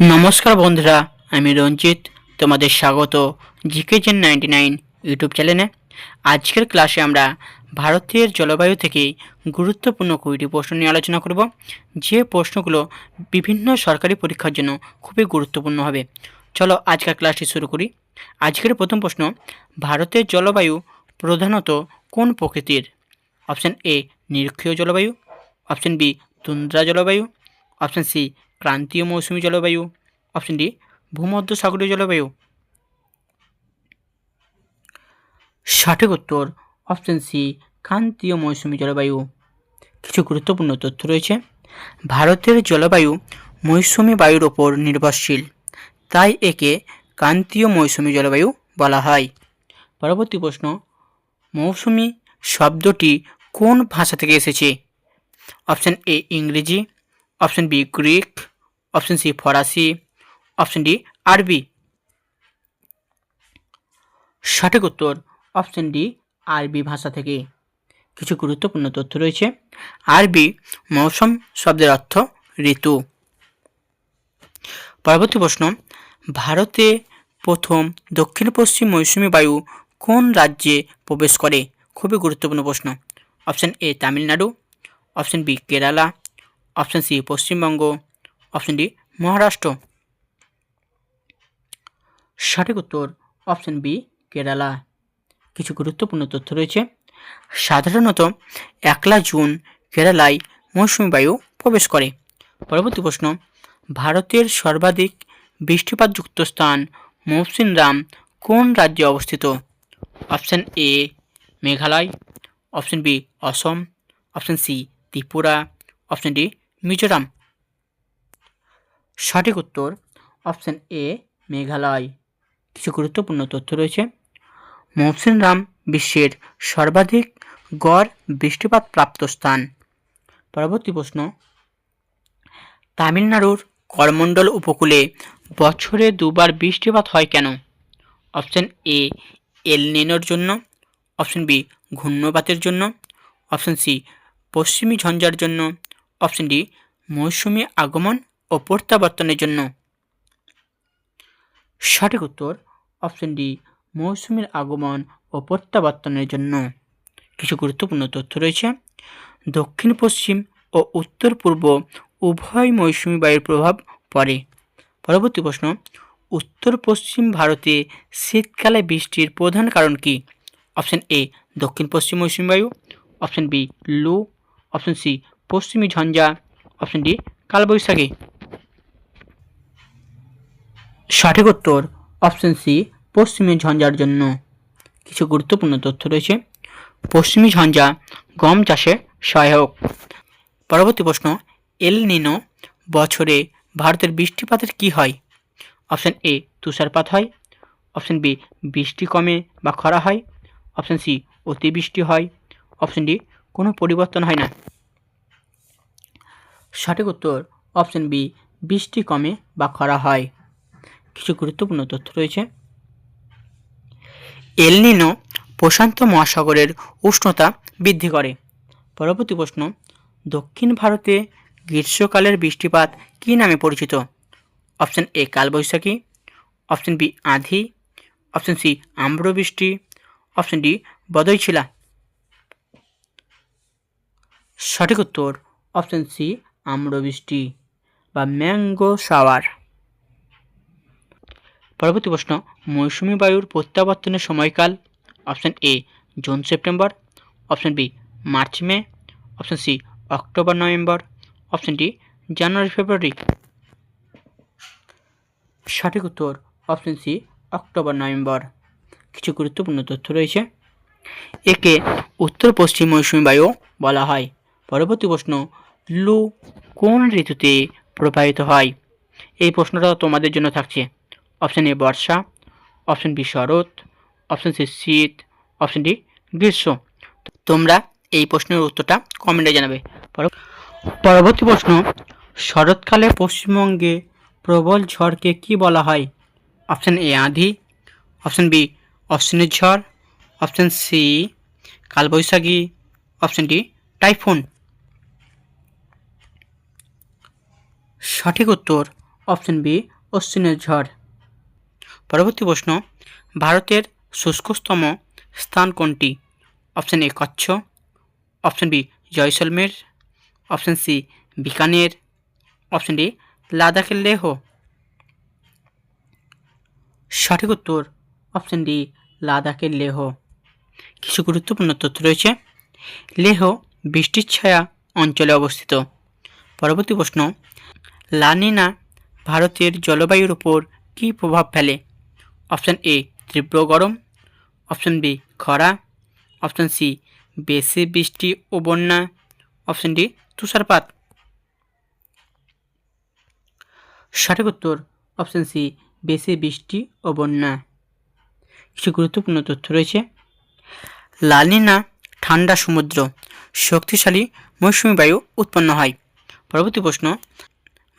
নমস্কার বন্ধুরা, আমি রঞ্জিত, তোমাদের স্বাগত GK gen ninety nine YouTube চ্যানেলে। আজকের ক্লাসে আমরা ভারতের জলবায়ু থেকে গুরুত্বপূর্ণ কুড়িটি প্রশ্ন নিয়ে আলোচনা করব, যে প্রশ্নগুলো বিভিন্ন সরকারি পরীক্ষার জন্য খুবই গুরুত্বপূর্ণ হবে। চলো আজকের ক্লাসটি শুরু করি। আজকের প্রথম প্রশ্ন, ভারতের জলবায়ু প্রধানত কোন প্রকৃতির? অপশান এ, নিরক্ষীয় জলবায়ু, অপশান বি, তুন্দ্রা জলবায়ু, অপশান সি ক্রান্তীয় মৌসুমি জলবায়ু। অপশন ডি ভূমধ্যসাগরীয় জলবায়ু। সঠিক উত্তর অপশন সি ক্রান্তীয় মৌসুমি জলবায়ু। কিছু গুরুত্বপূর্ণ তথ্য রয়েছে। ভারতের জলবায়ু মৌসুমী বায়ুর ওপর নির্ভরশীল। তাই একে ক্রান্তীয় মৌসুমী জলবায়ু বলা হয়। পরবর্তী প্রশ্ন, মৌসুমী শব্দটি কোন ভাষা থেকে এসেছে? অপশন এ ইংরেজি। অপশন বি গ্রিক। অপশন সি ফরাসি, অপশন ডি আরবি। সঠিক উত্তর অপশন ডি আরবি ভাষা থেকে। কিছু গুরুত্বপূর্ণ তথ্য রয়েছে। আরবি মৌসুম শব্দের অর্থ ঋতু। পরবর্তী প্রশ্ন, ভারতে প্রথম দক্ষিণ পশ্চিম মৌসুমী বায়ু কোন রাজ্যে প্রবেশ করে? খুবই গুরুত্বপূর্ণ প্রশ্ন। Option A Tamil Nadu, option B Kerala, option C Paschimbanga option D Maharashtra সঠিক উত্তর অপশন বি কেরালা কিছু গুরুত্বপূর্ণ তথ্য রয়েছে। সাধারণত, একলা জুন কেরালায় মৌসুমী বায়ু প্রবেশ করে। পরবর্তী প্রশ্ন, ভারতের সর্বাধিক বৃষ্টিপাতযুক্ত স্থান মৌসিনরাম কোন রাজ্যে অবস্থিত? Option A Meghalaya. Option B Assam. Option C Tripura. Option D Mizoram. সঠিক উত্তর অপশন এ, মেঘালয়। কিছু গুরুত্বপূর্ণ তথ্য রয়েছে। মৌসিনরাম বিশ্বের সর্বাধিক গড় বৃষ্টিপাত প্রাপ্ত স্থান। পরবর্তী প্রশ্ন, তামিলনাড়ুর করমণ্ডল উপকূলে বছরে দুবার বৃষ্টিপাত হয় কেন? অপশান এ এল নেনোর জন্য। অপশন বি, ঘূর্ণপাতের জন্য। অপশান সি, পশ্চিমী ঝঞ্ঝার জন্য। অপশন ডি, মৌসুমী আগমন ও প্রত্যাবর্তনের জন্য। সঠিক উত্তর অপশন ডি মৌসুমীর আগমন ও প্রত্যাবর্তনের জন্য। কিছু গুরুত্বপূর্ণ তথ্য রয়েছে। দক্ষিণ, পশ্চিম ও উত্তর, পূর্ব উভয় মৌসুমী বায়ুর প্রভাব পড়ে। পরবর্তী প্রশ্ন, উত্তর, পশ্চিম ভারতে শীতকালে বৃষ্টির প্রধান কারণ কি? অপশন এ দক্ষিণ, পশ্চিম মৌসুমী বায়ু। অপশন বি লু। অপশন সি পশ্চিমী ঝঞ্ঝা। অপশন ডি কালবৈশাখী। সঠিক উত্তর অপশন সি পশ্চিমী ঝঞ্ঝার জন্য। কিছু গুরুত্বপূর্ণ তথ্য রয়েছে। পশ্চিমী ঝঞ্ঝা গম চাষে সহায়ক। পরবর্তী প্রশ্ন, এল নিনো বছরে ভারতের বৃষ্টিপাতের কি হয়? অপশন এ তুষারপাত হয়। অপশন বি বৃষ্টি কমে বা খরা হয়। অপশন সি অতিবৃষ্টি হয়। অপশন ডি কোনো পরিবর্তন হয় না। সঠিক উত্তর অপশন বি বৃষ্টি কমে বা খরা হয়। কিছু গুরুত্বপূর্ণ তথ্য রয়েছে। এলনিনো প্রশান্ত মহাসাগরের উষ্ণতা বৃদ্ধি করে। পরবর্তী প্রশ্ন, দক্ষিণ ভারতে গ্রীষ্মকালের বৃষ্টিপাত কী নামে পরিচিত? অপশান এ, কালবৈশাখী, অপশান বি, আঁধি, অপশন সি, আম্রবৃষ্টি, অপশন ডি বদইছিলা সঠিক উত্তর, অপশন সি, আম্রবৃষ্টি বা ম্যাঙ্গো শাওয়ার পরবর্তী প্রশ্ন, মৌসুমী বায়ুর প্রত্যাবর্তনের সময়কাল option A June, September option B March, May option C October, November option D January, February. সঠিক উত্তর অপশন সি অক্টোবর, নভেম্বর। কিছু গুরুত্বপূর্ণ তথ্য রয়েছে। একে উত্তর পশ্চিম মৌসুমী বায়ু বলা হয়। পরবর্তী প্রশ্ন, লু কোন ঋতুতে প্রবাহিত হয়? এই প্রশ্নটা তোমাদের জন্য থাকছে। অপশন এ বর্ষা, অপশন বি শরৎ, অপশন সি শীত, অপশন ডি গ্রীষ্ম। তোমরা এই প্রশ্নের উত্তরটা কমেন্টে জানাবে। পরবর্তী প্রশ্ন, শরৎকালে পশ্চিমবঙ্গে প্রবল ঝড়কে কি বলা হয়? অপশন এ আঁধি, অপশন বি অশ্বিনের ঝড়, অপশন সি কালবৈশাখী, অপশন ডি টাইফুন। সঠিক উত্তর অপশন বি অশ্বিনের ঝড়। পরবর্তী প্রশ্ন, ভারতের শুষ্কতম স্থান কোনটি? Option A Kutch, option B Jaisalmer, option C Bikaner, option D লাদাখের লেহ। সঠিক উত্তর, অপশন ডি লাদাখের লেহ। কিছু গুরুত্বপূর্ণ তথ্য রয়েছে। লেহ বৃষ্টির ছায়া অঞ্চলে অবস্থিত। পরবর্তী প্রশ্ন, লানিনা ভারতের জলবায়ুর উপর কী প্রভাব ফেলে? অপশন এ তীব্র গরম, অপশান বি খরা, অপশন সি বেশি বৃষ্টি ও বন্যা, অপশন ডি তুষারপাত। সঠিক উত্তর অপশন সি বেশি বৃষ্টি ও বন্যা। কিছু গুরুত্বপূর্ণ তথ্য রয়েছে। লালিনা ঠান্ডা সমুদ্র, শক্তিশালী মৌসুমী বায়ু উৎপন্ন হয়। পরবর্তী প্রশ্ন,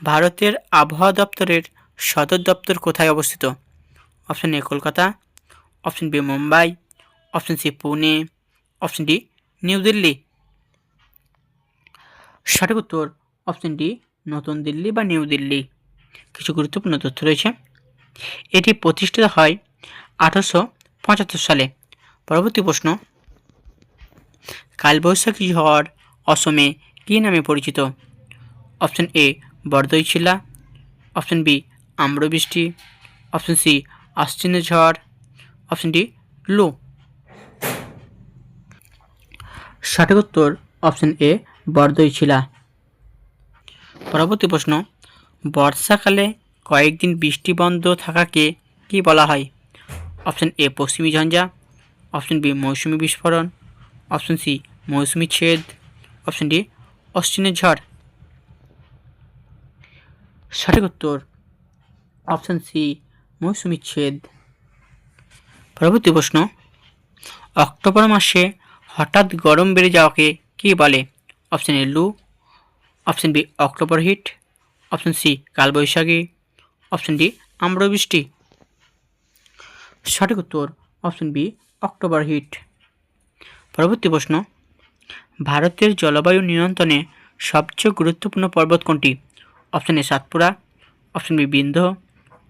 ভারতের আবহাওয়া দপ্তরের সদর দপ্তর কোথায় অবস্থিত? Option A Kolkata, option B Mumbai, option C Pune, option D new Delhi. সঠিক উত্তর, অপশন ডি নতুন দিল্লি বা নিউ দিল্লি। কিছু গুরুত্বপূর্ণ তথ্য রয়েছে। এটি প্রতিষ্ঠিত হয় আঠারোশো পঁচাত্তর সালে। পরবর্তী প্রশ্ন, কালবৈশাখী ঝড় অসমে কী নামে পরিচিত? অপশন এ বরদইছিলা অপশন বি আম্রবৃষ্টি, অপশন সি আশ্বিনের ঝড় অপশন ডি লু। সঠিক উত্তর অপশন এ বরদইছিলা পরবর্তী প্রশ্ন, বর্ষাকালে কয়েকদিন বৃষ্টি বন্ধ থাকাকে কী বলা হয়? অপশন এ পশ্চিমী ঝঞ্ঝা। অপশন বি মৌসুমি বিস্ফোরণ। অপশন সি মৌসুমি ছেদ। অপশন ডি অশ্বিনের ঝড়। সঠিক উত্তর অপশন সি মৌসুমি ছেদ। পরবর্তী প্রশ্ন, অক্টোবর মাসে হঠাৎ গরম বেড়ে যাওয়াকে কী বলে? অপশন এ লু, option B October heat, option C কালবৈশাখী, অপশন ডি আম্রবৃষ্টি। সঠিক উত্তর, অপশন বি অক্টোবর হিট। পরবর্তী প্রশ্ন, ভারতের জলবায়ু নিয়ন্ত্রণে সবচেয়ে গুরুত্বপূর্ণ পর্বত কোনটি? Option A Satpura, option B Vindhya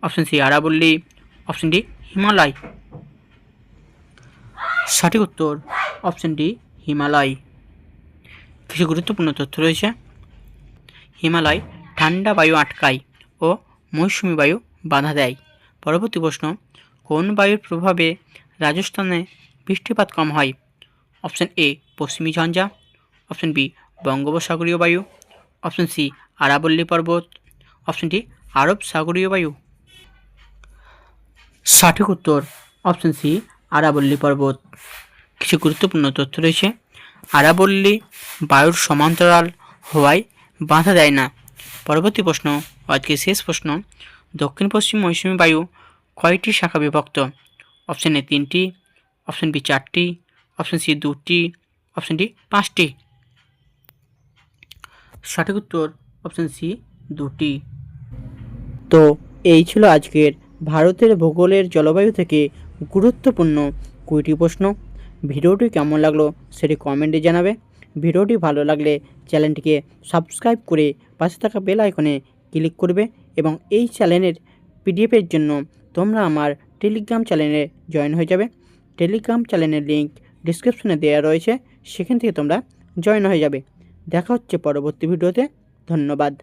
option C, আরাবল্লী, option D, Himalaya. সঠিক উত্তর, অপশন ডি, হিমালয়। কিছু গুরুত্বপূর্ণ তথ্য রয়েছে। হিমালয় ঠান্ডা বায়ু আটকায় ও মৌসুমি বায়ু বাধা দেয়। পরবর্তী প্রশ্ন, কোন বায়ুর প্রভাবে রাজস্থানে বৃষ্টিপাত কম হয়? অপশন এ, পশ্চিমী ঝঞ্ঝা। অপশন বি, বঙ্গোপসাগরীয় বায়ু। অপশন সি, আরাবল্লী পর্বত। অপশন ডি আরব সাগরীয় বায়ু। সঠিক উত্তর অপশন সি আরাবল্লী পর্বত। কিছু গুরুত্বপূর্ণ তথ্য রয়েছে। আরাবল্লী বায়ুর সমান্তরাল হওয়ায় বাধা দেয় না। পরবর্তী প্রশ্ন আজকে শেষ প্রশ্ন, দক্ষিণ পশ্চিম মৌসুমী বায়ু কয়টি শাখা বিভক্ত? অপশন এ তিনটি অপশন বি চারটি অপশন সি দুটি অপশন ডি পাঁচটি। সঠিক উত্তর অপশন সি দুটি। তো এই ছিল আজকের ভারতের ভূগোলের জলবায়ু থেকে গুরুত্বপূর্ণ কুড়িটি প্রশ্ন। ভিডিওটি কেমন লাগল সেটি কমেন্টে জানাবে। ভিডিওটি ভালো লাগলে চ্যানেলটিকে সাবস্ক্রাইব করে পাশে থাকা বেল আইকনে ক্লিক করবে এবং এই চ্যানেলের পিডিএফের জন্য তোমরা আমার টেলিগ্রাম চ্যানেলে জয়েন হয়ে যাবে। টেলিগ্রাম চ্যানেলের লিঙ্ক ডিসক্রিপশনে দেওয়া রয়েছে, সেখান থেকে তোমরা জয়েন হয়ে যাবে। দেখা হচ্ছে পরবর্তী ভিডিওতে। ধন্যবাদ।